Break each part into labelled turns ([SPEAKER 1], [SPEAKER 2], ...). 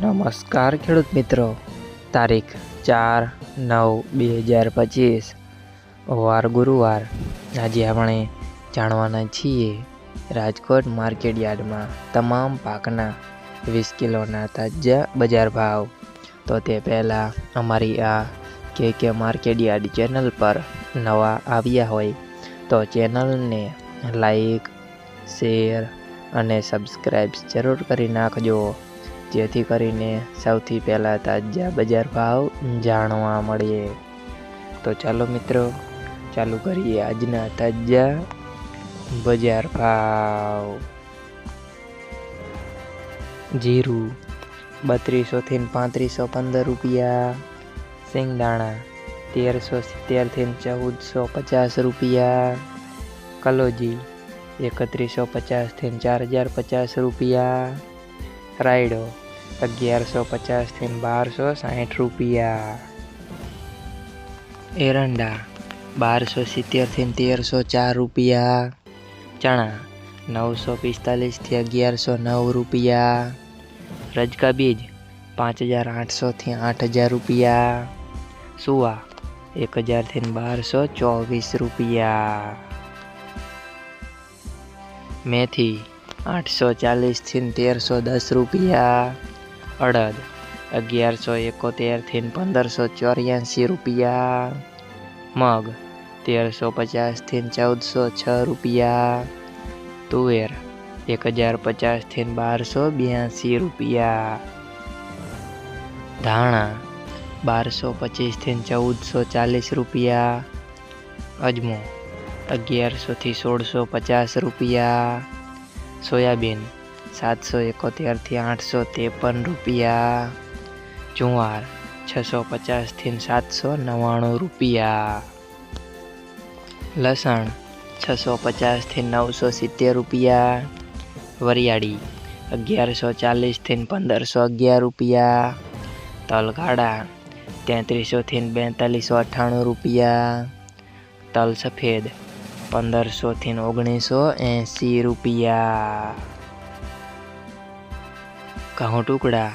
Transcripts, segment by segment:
[SPEAKER 1] નમસ્કાર ખેડૂત મિત્રો. તારીખ ચાર નવ બે હજાર પચીસ. વાર ગુરુવાર. આજે આપણે જાણવાના છીએ રાજકોટ માર્કેટ યાર્ડમાં તમામ પાકના વીસ કિલોના તાજા બજાર ભાવ. તો તે પહેલાં અમારી આ કે કે માર્કેટ યાર્ડ ચેનલ પર નવા આવ્યા હોય તો ચેનલને લાઈક, શેર અને સબસ્ક્રાઈબ જરૂર કરી નાખજો. જેથી કરીને સૌથી પહેલાં તાજા બજાર ભાવ જાણવા મળે. તો ચાલો મિત્રો, ચાલુ કરીએ આજના તાજા બજાર ભાવ. જીરું બત્રીસોથી પાંત્રીસો પંદર રૂપિયા. સિંગદાણા તેરસો સિત્તેરથી ચૌદસો પચાસ રૂપિયા. કલોજી એકત્રીસો પચાસથી ચાર હજાર પચાસ રૂપિયા. રાયડો અગિયારસો પચાસથી બારસો સાઠ રૂપિયા. એરંડા બારસો સિત્તેરથી તેરસો ચાર રૂપિયા. ચણા નવસો પિસ્તાલીસથી અગિયારસો નવ રૂપિયા. રજકા બીજ પાંચ હજાર આઠસોથી આઠ હજાર રૂપિયા. સુવા એક હજારથી બારસો ચોવીસ રૂપિયા. મેથી આઠસો ચાલીસથી તેરસો દસ રૂપિયા. અડદ, અગિયારસો એકોતેરથી પંદરસો ચોર્યાસી રૂપિયા. મગ, તેરસો પચાસથી ચૌદસો છ રૂપિયા. તુવેર, એક હજાર પચાસથી બારસો બ્યાસી રૂપિયા. ધાણા, બારસો પચીસથી ચૌદસો ચાલીસ રૂપિયા. અજમો અગિયારસોથી સોળસો પચાસ રૂપિયા. સોયાબીન સાતસો એકોતેરથી આઠસો ત્રેપન રૂપિયા. જુવાર, છસો પચાસથી સાતસો નવ્વાણું રૂપિયા. લસણ, છસો પચાસથી નવસો સિત્તેર રૂપિયા. વરિયાળી, અગિયારસો ચાલીસથી પંદરસો અગિયાર રૂપિયા. તલ કાળા તેત્રીસોથી બેતાલીસો અઠ્ઠાણું રૂપિયા. તલ સફેદ, પંદરસોથી ઓગણીસો એંસી રૂપિયા. ઘઉં ટુકડા,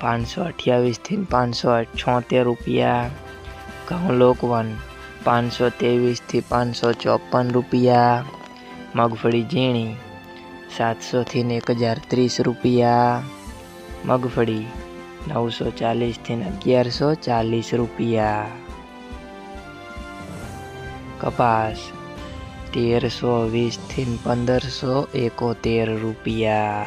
[SPEAKER 1] પાંચસો અઠ્યાવીસથી પાંચસો છોતેર રૂપિયા. ઘઉં લોકવન પાંચસો ત્રેવીસથી પાંચસો ચોપન રૂપિયા. મગફળી ઝીણી, સાતસોથી એક હજાર ત્રીસ રૂપિયા. મગફળી, નવસો ચાલીસથી અગિયારસો ચાલીસ રૂપિયા. કપાસ, તેરસો વીસથી પંદરસો એકોતેર રૂપિયા.